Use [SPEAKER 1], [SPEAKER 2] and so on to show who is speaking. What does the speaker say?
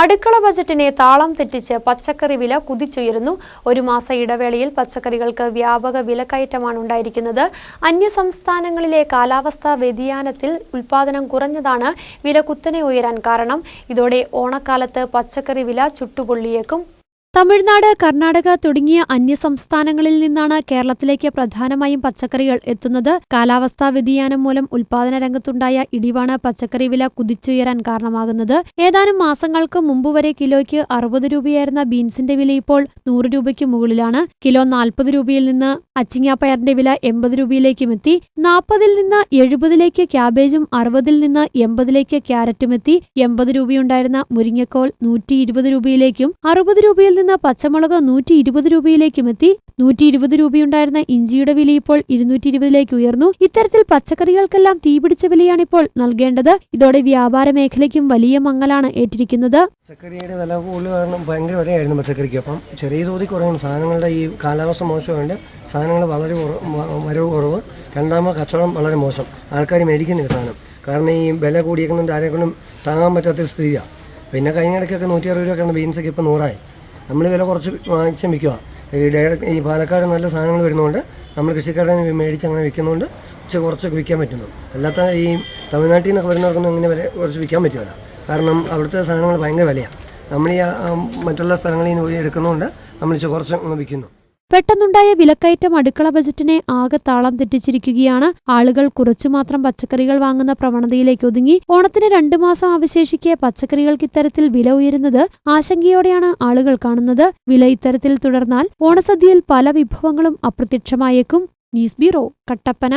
[SPEAKER 1] അടുക്കള ബജറ്റിനെ താളം തെറ്റിച്ച് പച്ചക്കറി വില കുതിച്ചുയരുന്നു. ഒരു മാസ ഇടവേളയിൽ പച്ചക്കറികൾക്ക് വ്യാപക വിലക്കയറ്റമാണ് ഉണ്ടായിരിക്കുന്നത്. അന്യസംസ്ഥാനങ്ങളിലെ കാലാവസ്ഥാ വ്യതിയാനത്തിൽ ഉൽപാദനം കുറഞ്ഞതാണ് വില കുത്തനെ ഉയരാൻ കാരണം. ഇതോടെ ഓണക്കാലത്ത് പച്ചക്കറി വില ചുട്ടുപൊള്ളിയേക്കും. തമിഴ്നാട് കർണാടക തുടങ്ങിയ അന്യസംസ്ഥാനങ്ങളിൽ നിന്നാണ് കേരളത്തിലേക്ക് പ്രധാനമായും പച്ചക്കറികൾ എത്തുന്നത്. കാലാവസ്ഥാ വ്യതിയാനം മൂലം ഉൽപാദന രംഗത്തുണ്ടായ ഇടിവാണ് പച്ചക്കറി വില കുതിച്ചുയരാൻ കാരണമാകുന്നത്. ഏതാനും മാസങ്ങൾക്ക് മുമ്പ് വരെ കിലോയ്ക്ക് അറുപത് രൂപയായിരുന്ന ബീൻസിന്റെ വില ഇപ്പോൾ നൂറ് രൂപയ്ക്ക് മുകളിലാണ്. കിലോ നാൽപ്പത് രൂപയിൽ നിന്ന് അച്ചിങ്ങാപ്പയറിന്റെ വില എൺപത് രൂപയിലേക്കും എത്തി. നാൽപ്പതിൽ നിന്ന് എഴുപതിലേക്ക് ക്യാബേജും അറുപതിൽ നിന്ന് എൺപതിലേക്ക് ക്യാരറ്റും എത്തി. എൺപത് രൂപയുണ്ടായിരുന്ന മുരിങ്ങക്കോൾ നൂറ്റി ഇരുപത് രൂപയിലേക്കും അറുപത് രൂപയിൽ നിന്ന് പച്ചമുളക് നൂറ്റി ഇരുപത് രൂപയിലേക്കും എത്തി നൂറ്റി ഇരുപത് രൂപയുണ്ടായിരുന്ന ഇഞ്ചിയുടെ വില ഇപ്പോൾ ഇരുന്നൂറ്റി ഇരുപതിലേക്ക് ഉയർന്നു. ഇത്തരത്തിൽ പച്ചക്കറികൾക്കെല്ലാം തീപിടിച്ച വിലയാണിപ്പോൾ നൽകേണ്ടത്. ഇതോടെ വ്യാപാര മേഖലയ്ക്കും വലിയ മങ്ങലാണ് ഏറ്റിരിക്കുന്നത്.
[SPEAKER 2] പച്ചക്കറിയുടെ വില കൂടുതൽ കാരണം ഭയങ്കര വിലയായിരുന്നു പച്ചക്കറിക്ക്. അപ്പം ചെറിയ തോതിൽ കുറയുന്നു. സാധനങ്ങളുടെ ഈ കാലാവസ്ഥ മോശമായതുകൊണ്ട് സാധനങ്ങൾ വളരെ വരവ് കുറവ്. രണ്ടാമത് കച്ചവടം വളരെ മോശം. ആൾക്കാർ മേടിക്കുന്നില്ല സാധനം. കാരണം ഈ വില കൂടിയേക്കുന്നതിന്റെ ആരെക്കൊണ്ടും താങ്ങാൻ പറ്റാത്ത സ്ഥിതിയാണ് പിന്നെ കഴിഞ്ഞ ഇടയ്ക്കൊക്കെ നൂറ്റി അറുപത് രൂപ ബീൻസൊക്കെ ഇപ്പോൾ നൂറായി. നമ്മൾ വില കുറച്ച് വാങ്ങിച്ച് വിൽക്കുക ഈ ഡയറക്റ്റ് ഈ പാലക്കാട് നല്ല സാധനങ്ങൾ വരുന്നതുകൊണ്ട് നമ്മൾ കൃഷിക്കാരെ മേടിച്ച് അങ്ങനെ വിൽക്കുന്നതുകൊണ്ട് കുറച്ച് കുറച്ച് വിൽക്കാൻ പറ്റുന്നു. അല്ലാത്ത ഈ തമിഴ്നാട്ടിൽ നിന്നൊക്കെ വരുന്നവർക്കൊന്നും അങ്ങനെ വില കുറച്ച് വിൽക്കാൻ പറ്റുമല്ല കാരണം അവിടുത്തെ സാധനങ്ങൾ ഭയങ്കര വിലയാണ്. നമ്മൾ ഈ മറ്റുള്ള സ്ഥലങ്ങളിൽ നിന്ന് പോയി എടുക്കുന്നതുകൊണ്ട് നമ്മൾ കുറച്ച് വിൽക്കുന്നു.
[SPEAKER 1] പെട്ടെന്നുണ്ടായ വിലക്കയറ്റം അടുക്കള ബജറ്റിനെ ആകെ താളം തെറ്റിച്ചിരിക്കുകയാണ്. ആളുകൾ കുറച്ചു മാത്രം പച്ചക്കറികൾ വാങ്ങുന്ന പ്രവണതയിലേക്ക് ഒതുങ്ങി. ഓണത്തിന് രണ്ടു മാസം അവശേഷിക്കെ പച്ചക്കറികൾക്ക് ഇത്തരത്തിൽ വില ഉയരുന്നത് ആശങ്കയോടെയാണ് ആളുകൾ കാണുന്നത്. വില ഇത്തരത്തിൽ തുടർന്നാൽ ഓണസദ്യയിൽ പല വിഭവങ്ങളും അപ്രത്യക്ഷമായേക്കും. News bureau Kattappana.